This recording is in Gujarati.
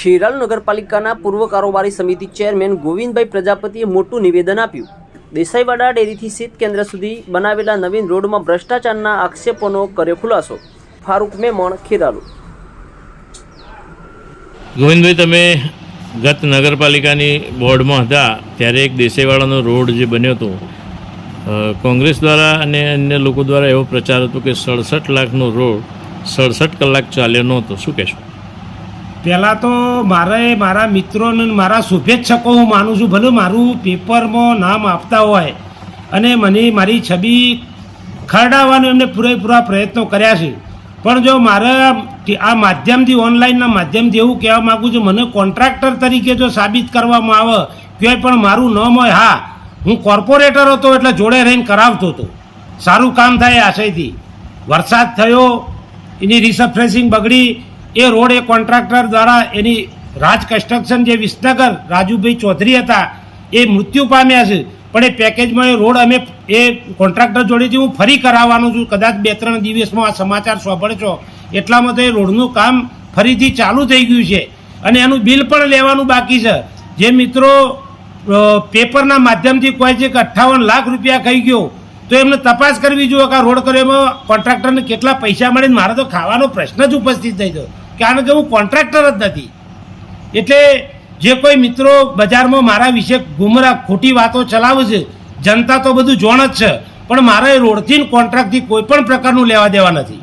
ખેરાલુ નગરપાલિકાના પૂર્વ કારોબારી સમિતિ ચેરમેન ગોવિંદભાઈ પ્રજાપતિએ મોટું નિવેદન આપ્યું. દેસાઈવાડા ડેરીથી શીત કેન્દ્ર સુધી બનાવેલા નવીન રોડમાં ભ્રષ્ટાચારના આક્ષેપોનો કર્યો ખુલાસો. ફારૂક મેમણ, ખેરાલુ. ગોવિંદભાઈ, તમે ગત નગરપાલિકાની બોર્ડમાં હતા, ત્યારે એક દેસાઈવાડાનો રોડ જે બન્યો હતો કોંગ્રેસ દ્વારા અને અન્ય લોકો દ્વારા એવો પ્રચાર હતો કે સડસઠ લાખનો રોડ, સડસઠ કલાક ચાલ્યો નહોતો. શું કહેશો? પહેલાં તો મારે મારા મિત્રોને મારા શુભેચ્છકો હું માનું છું. ભલે મારું પેપરમાં નામ આપતા હોય અને મને મારી છબી ખરડાવવાનો એમને પૂરેપૂરા પ્રયત્નો કર્યા છે. પણ જો મારે આ માધ્યમથી, ઓનલાઈનના માધ્યમથી એવું કહેવા માગું છું, મને કોન્ટ્રાક્ટર તરીકે જો સાબિત કરવામાં આવે કે પણ મારું નામ હોય, હા, હું કોર્પોરેટર હતો એટલે જોડે રહીને કરાવતો હતો. સારું કામ થાય આશયથી. વરસાદ થયો, એની રિસર્ફેસિંગ બગડી એ રોડ એ કોન્ટ્રાક્ટર દ્વારા એની રાજ કન્સ્ટ્રક્શન જે વિસનગર રાજુભાઈ ચૌધરી હતા, એ મૃત્યુ પામ્યા છે. પણ એ પેકેજમાં એ રોડ અમે એ કોન્ટ્રાક્ટર જોડેથી હું ફરી કરાવવાનો છું. કદાચ બે ત્રણ દિવસમાં આ સમાચાર સાંભળશો. એટલામાં તો એ રોડનું કામ ફરીથી ચાલુ થઈ ગયું છે. અને એનું બિલ પણ લેવાનું બાકી છે. જે મિત્રો પેપરના માધ્યમથી કહે છે કે અઠ્ઠાવન લાખ રૂપિયા કહી ગયો. તો એમને તપાસ કરવી જોઈએ કે આ રોડ કર્યો એમાં કોન્ટ્રાક્ટરને કેટલા પૈસા મળીને મારે તો ખાવાનો પ્રશ્ન જ ઉપસ્થિત થઈ ગયો. કારણ કે હું કોન્ટ્રાક્ટર જ નથી. એટલે જે કોઈ મિત્રો બજારમાં મારા વિશે ગુમરાહ ખોટી વાતો ચલાવે છે, જનતા તો બધું જોણ જ છે, પણ મારે રોડથી કોન્ટ્રાક્ટથી કોઈ પણ પ્રકારનું લેવા દેવા નથી.